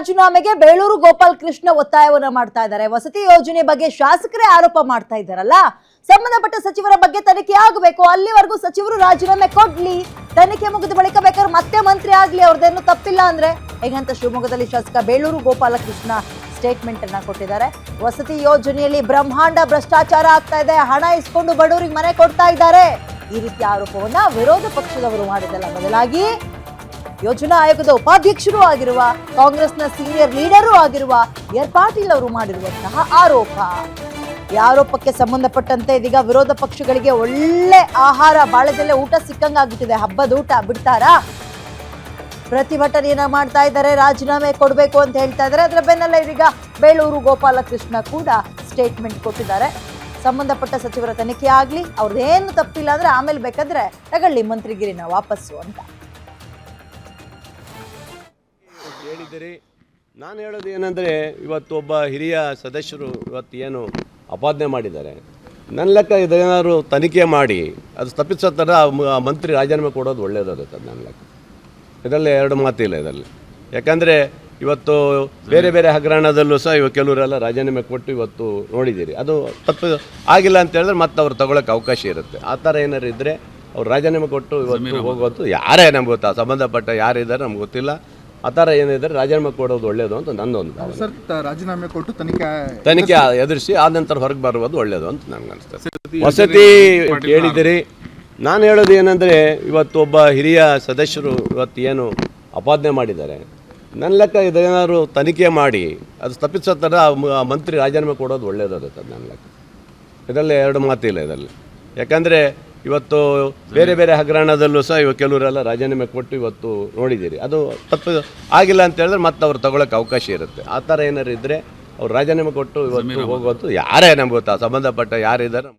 ರಾಜೀನಾಮೆಗೆ ಬೇಳೂರು ಗೋಪಾಲ್ ಕೃಷ್ಣ ಒತ್ತಾಯವನ್ನ ಮಾಡ್ತಾ ಇದ್ದಾರೆ. ವಸತಿ ಯೋಜನೆ ಬಗ್ಗೆ ಶಾಸಕರೇ ಆರೋಪ ಮಾಡ್ತಾ ಇದ್ದಾರಲ್ಲ? ಸಂಬಂಧಪಟ್ಟ ಸಚಿವರ ಬಗ್ಗೆ ತನಿಖೆ ಆಗಬೇಕು. ಅಲ್ಲಿವರೆಗೂ ಸಚಿವರು ರಾಜೀನಾಮೆ ಕೊಡ್ಲಿ. ತನಿಖೆ ಮುಗಿದ ಬಳಿಕ ಬೇಕಾದ್ರೆ ಮತ್ತೆ ಮಂತ್ರಿ ಆಗ್ಲಿ, ಅವ್ರದ್ದೇನು ತಪ್ಪಿಲ್ಲ ಅಂದ್ರೆ? ಹೇಗಂತ ಶಿವಮೊಗ್ಗದಲ್ಲಿ ಶಾಸಕ ಬೇಳೂರು ಗೋಪಾಲಕೃಷ್ಣ ಸ್ಟೇಟ್ಮೆಂಟ್ ಅನ್ನ ಕೊಟ್ಟಿದ್ದಾರೆ. ವಸತಿ ಯೋಜನೆಯಲ್ಲಿ ಬ್ರಹ್ಮಾಂಡ ಭ್ರಷ್ಟಾಚಾರ ಆಗ್ತಾ ಇದೆ. ಹಣ ಇಸ್ಕೊಂಡು ಬಡವರಿಗೆ ಮನೆ ಕೊಡ್ತಾ ಇದ್ದಾರೆ. ಈ ರೀತಿಯ ಆರೋಪವನ್ನ ವಿರೋಧ ಪಕ್ಷದವರು ಮಾಡಿದಲ್ಲ ಬದಲಾಗಿ ಯೋಜನಾ ಆಯೋಗದ ಉಪಾಧ್ಯಕ್ಷರೂ ಆಗಿರುವ ಕಾಂಗ್ರೆಸ್ನ ಸೀನಿಯರ್ ಲೀಡರೂ ಆಗಿರುವ ಎರ್ ಪಾಟೀಲ್ ಅವರು ಮಾಡಿರುವಂತಹ ಆರೋಪ. ಈ ಆರೋಪಕ್ಕೆ ಸಂಬಂಧಪಟ್ಟಂತೆ ಇದೀಗ ವಿರೋಧ ಪಕ್ಷಗಳಿಗೆ ಒಳ್ಳೆ ಆಹಾರ, ಬಾಳೆದಲ್ಲೇ ಊಟ ಸಿಕ್ಕಂಗಾಗುತ್ತಿದೆ ಹಬ್ಬದ ಊಟ ಬಿಡ್ತಾರಾ? ಪ್ರತಿಭಟನೆಯನ್ನ ಮಾಡ್ತಾ ಇದ್ದಾರೆ, ರಾಜೀನಾಮೆ ಕೊಡಬೇಕು ಅಂತ ಹೇಳ್ತಾ ಇದ್ದಾರೆ. ಅದರ ಬೆನ್ನಲ್ಲೇ ಇದೀಗ ಬೇಳೂರು ಗೋಪಾಲಕೃಷ್ಣ ಕೂಡ ಸ್ಟೇಟ್ಮೆಂಟ್ ಕೊಟ್ಟಿದ್ದಾರೆ. ಸಂಬಂಧಪಟ್ಟ ಸಚಿವರ ತನಿಖೆ ಆಗ್ಲಿ, ಅವ್ರದ್ದೇನು ತಪ್ಪಿಲ್ಲ ಅಂದ್ರೆ ಆಮೇಲೆ ಬೇಕಾದ್ರೆ ತಗೊಳ್ಳಿ ಮಂತ್ರಿಗಿರಿನ ವಾಪಸ್ಸು ಅಂತ. ಹೇಳಿದ್ದೀರಿ ನಾನು ಹೇಳೋದು ಏನಂದರೆ ಇವತ್ತು ಒಬ್ಬ ಹಿರಿಯ ಸದಸ್ಯರು ಇವತ್ತು ಏನು ಅಪಾದನೆ ಮಾಡಿದ್ದಾರೆ. ನನ್ನ ಲೆಕ್ಕ ಇದೇನಾದ್ರು ತನಿಖೆ ಮಾಡಿ ಅದು ತಪ್ಪಿಸೋ ಥರ ಮ- ಮಂತ್ರಿ ರಾಜೀನಾಮೆ ಕೊಡೋದು ಒಳ್ಳೆಯದಾಗುತ್ತೆ ನನ್ನ ಲೆಕ್ಕ. ಇದರಲ್ಲಿ ಎರಡು ಮಾತಿಲ್ಲ ಇದರಲ್ಲಿ. ಯಾಕಂದರೆ ಇವತ್ತು ಬೇರೆ ಬೇರೆ ಹಗರಣದಲ್ಲೂ ಸಹ ಇವ ಕೆಲವರೆಲ್ಲ ರಾಜೀನಾಮೆ ಕೊಟ್ಟು ಇವತ್ತು ನೋಡಿದ್ದೀರಿ. ಅದು ತಪ್ಪು ಆಗಿಲ್ಲ ಅಂತ ಹೇಳಿದ್ರೆ ಮತ್ತೆ ಅವ್ರು ತಗೊಳಕ್ಕೆ ಅವಕಾಶ ಇರುತ್ತೆ. ಆ ಥರ ಏನಾರು ಇದ್ದರೆ ಅವ್ರು ರಾಜೀನಾಮೆ ಕೊಟ್ಟು ಇವತ್ತು ಹೋಗೋದು ಯಾರೇ ನಮ್ಗೆ ಗೊತ್ತಾ ಸಂಬಂಧಪಟ್ಟ ಯಾರಿದ್ದಾರೆ ನಮ್ಗೆ ಗೊತ್ತಿಲ್ಲ. ಆ ಥರ ಏನಿದ್ರೆ ರಾಜೀನಾಮೆ ಕೊಡೋದು ಒಳ್ಳೆಯದು ಅಂತ ನನ್ನೊಂದು ಭಾವನೆ. ಸರ್ ತ- ರಾಜೀನಾಮೆ ಕೊಟ್ಟು ತನಿಖೆ ತನಿಖೆ ಎದುರಿಸಿ ಆ ನಂತರ ಹೊರಗೆ ಬರುವುದು ಒಳ್ಳೆಯದು ಅಂತ ನನಗೆ ಅನಿಸ್ತದೆ. ವಸತಿ ಕೇಳಿದಿರಿ ನಾನು ಹೇಳೋದು ಏನಂದರೆ ಇವತ್ತು ಒಬ್ಬ ಹಿರಿಯ ಸದಸ್ಯರು ಇವತ್ತು ಏನು ಅಪಾದನೆ ಮಾಡಿದ್ದಾರೆ. ನನ್ನ ಲೆಕ್ಕ ಇದೇನಾದ್ರು ತನಿಖೆ ಮಾಡಿ ಅದು ತಪ್ಪಿಸೋ ಥರ ಮ- ಮಂತ್ರಿ ರಾಜೀನಾಮೆ ಕೊಡೋದು ಒಳ್ಳೆಯದಾಗುತ್ತೆ ನನ್ನ ಲೆಕ್ಕ. ಇದರಲ್ಲಿ ಎರಡು ಮಾತಿಲ್ಲ ಇದರಲ್ಲಿ. ಯಾಕಂದರೆ ಇವತ್ತು ಬೇರೆ ಬೇರೆ ಹಗರಣದಲ್ಲೂ ಸಹ ಇವಾಗ ಕೆಲವರೆಲ್ಲ ರಾಜೀನಾಮೆ ಕೊಟ್ಟು ಇವತ್ತು ನೋಡಿದ್ದೀರಿ. ಅದು ತಪ್ಪು ಆಗಿಲ್ಲ ಅಂತ ಹೇಳಿದ್ರೆ ಮತ್ತೆ ಅವ್ರು ತಗೊಳಕ್ಕೆ ಅವಕಾಶ ಇರುತ್ತೆ. ಆ ಥರ ಏನಾರು ಇದ್ದರೆ ಅವ್ರು ರಾಜೀನಾಮೆ ಕೊಟ್ಟು ಇವತ್ತು ಹೋಗೋದು ಯಾರೇ ನಮ್ಗೆ ಗೊತ್ತಾ ಸಂಬಂಧಪಟ್ಟ ಯಾರಿದ್ದಾರೆ